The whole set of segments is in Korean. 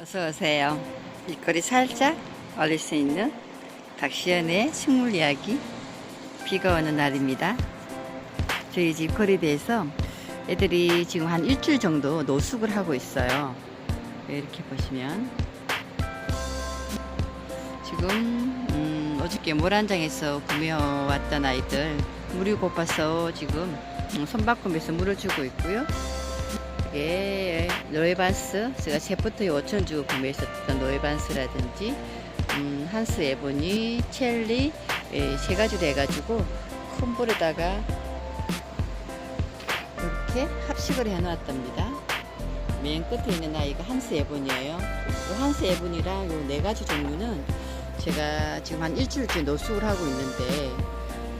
어서 오세요. 일거리 살짝 올릴 수 있는 박시연의 식물 이야기. 비가 오는 날입니다. 저희 집 거리대에서 애들이 지금 한 일주일 정도 노숙을 하고 있어요. 네, 이렇게 보시면 지금 음, 어저께 모란장에서 구매해왔던 아이들 물이 고파서 지금 음, 손바꿈에서 물을 주고 있고요. 이게 노에반스 제가 셰프트 5천 주고 구매했었던 노에반스라든지 음, 한스 에보니, 첼리 예, 세 가지로 해가지고 큰 볼에다가 이렇게 합식을 해놨답니다. 맨 끝에 있는 아이가 한스 에본이에요. 요 한스 에본이랑 요 네 가지 종류는 제가 지금 한 일주일째 노숙을 하고 있는데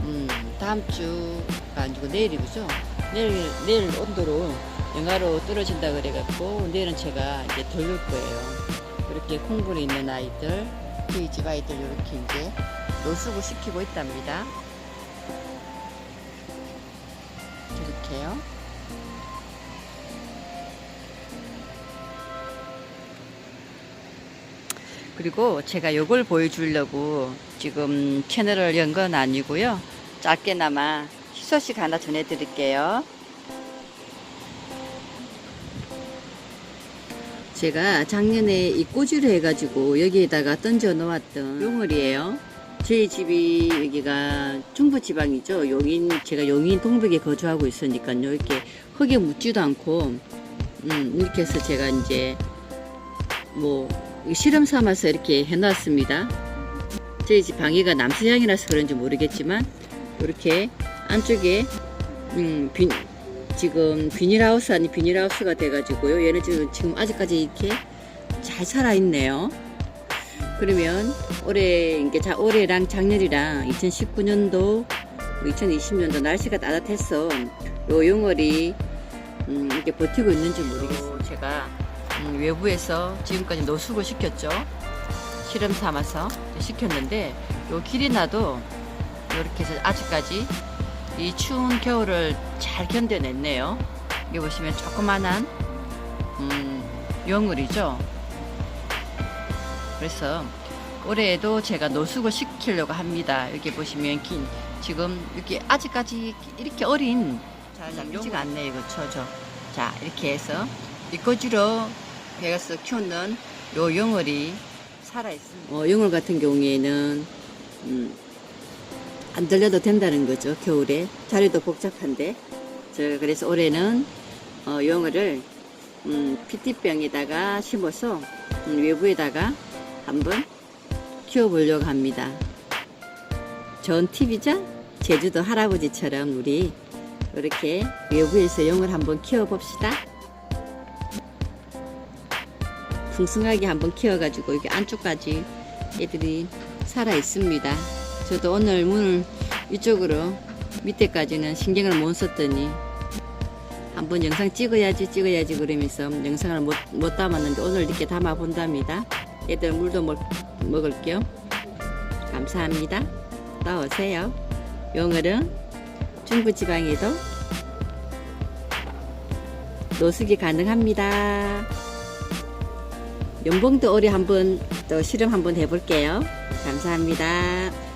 음, 다음 주가 아니고 내일이죠. 내일 내일 온도로 영하로 떨어진다 그래갖고 내일은 제가 이제 돌릴 거예요. 이렇게 콩불에 있는 아이들, 저희 집 아이들 이렇게 이제 노숙을 시키고 있답니다. 이렇게요. 그리고 제가 요걸 보여주려고 지금 채널을 연 건 아니고요. 짧게나마 희소식 하나 전해드릴게요. 제가 작년에 이 꼬지를 해가지고 여기에다가 던져 놓았던 용월이에요. 저희 집이 여기가 중부지방이죠. 용인, 제가 용인 동백에 거주하고 있으니까요. 이렇게 흙에 묻지도 않고, 음, 이렇게 해서 제가 이제 뭐 실험 삼아서 이렇게 해놨습니다. 저희 집 방해가 남서향이라서 그런지 모르겠지만 이렇게 안쪽에 음, 비, 지금 비닐하우스 아니 비닐하우스가 돼가지고요. 얘는 지금, 지금 아직까지 이렇게 잘 살아있네요. 그러면 올해 이게 자 올해랑 작년이랑 2019년도 2020년도 날씨가 따뜻해서 요 용월이 음, 이렇게 버티고 있는지 모르겠어요. 제가 음, 외부에서 지금까지 노숙을 시켰죠. 실험 삼아서 시켰는데 요 길이 나도 이렇게 해서 아직까지 이 추운 겨울을 잘 견뎌냈네요. 여기 보시면 조그만한 음, 용울이죠. 그래서 올해에도 제가 노숙을 시키려고 합니다. 여기 보시면 긴 지금 이렇게 아직까지 이렇게 어린 잘 잡히지가 않네 이거 쳐줘. 자 이렇게 해서 이꼬지로 배가서 키우는 요 용월이 살아 있습니다. 어, 용월 같은 경우에는 음, 안 들려도 된다는 거죠 겨울에 자리도 복잡한데 저 그래서 올해는 어, 용어를 음, PT병에다가 심어서 음, 외부에다가 한번 키워보려고 합니다. 좋은 팁이죠? 제주도 할아버지처럼 우리 이렇게 외부에서 용을 한번 키워봅시다. 풍성하게 한번 키워가지고 이게 안쪽까지 애들이 살아 있습니다. 저도 오늘 문을 이쪽으로 밑에까지는 신경을 못 썼더니 한번 영상 찍어야지 찍어야지 그러면서 영상을 못, 못 담았는데 오늘 이렇게 담아 본답니다. 애들 물도 먹, 먹을 겸 감사합니다. 또 오세요. 용어는 중부지방에도 노숙이 가능합니다. 연봉도 올해 한번 또 실험 한번 해볼게요. 감사합니다.